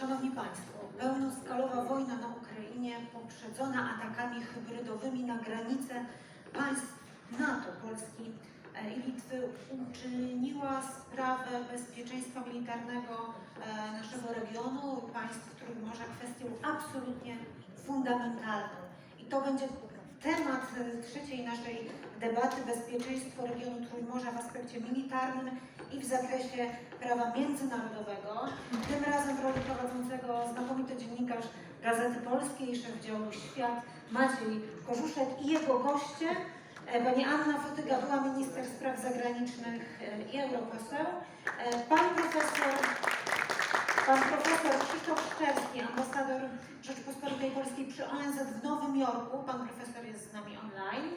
Szanowni Państwo, pełnoskalowa wojna na Ukrainie poprzedzona atakami hybrydowymi na granice państw NATO, Polski e, i Litwy uczyniła sprawę bezpieczeństwa militarnego e, naszego regionu, państw Trójmorza kwestią absolutnie fundamentalną. I to będzie temat trzeciej naszej debaty bezpieczeństwo regionu Trójmorza w aspekcie militarnym i w zakresie prawa międzynarodowego. Gazety Polskiej, szef działu Świat Maciej Korzuszek i jego goście, e, pani Anna Fotyga, była minister spraw zagranicznych e, i europoseł, e, pan profesor Pan profesor Krzysztof Szczerski, ambasador Rzeczypospolitej Polskiej przy ONZ w Nowym Jorku. Pan profesor jest z nami online.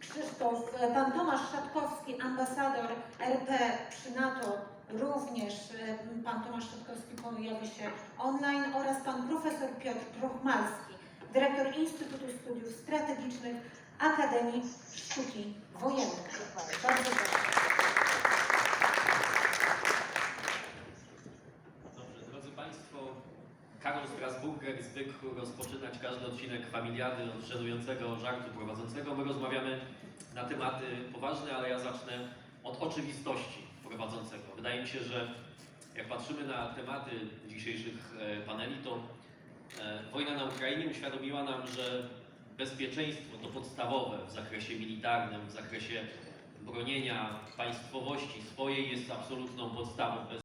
Krzysztof, e, pan Tomasz Szatkowski, ambasador RP przy NATO, również e, pan Tomasz Szatkowski pojawi się online oraz pan profesor Piotr Prochmalski, dyrektor Instytutu Studiów Strategicznych Akademii Sztuki Wojennej. Bardzo Państwo, Karol Strasburger zwykł rozpoczynać każdy odcinek familiady od żenującego żartu prowadzącego. My rozmawiamy na tematy poważne, ale ja zacznę od oczywistości prowadzącego. Wydaje mi się, że jak patrzymy na tematy dzisiejszych e, paneli, to e, wojna na Ukrainie uświadomiła nam, że bezpieczeństwo to podstawowe w zakresie militarnym, w zakresie bronienia państwowości swojej jest absolutną podstawą.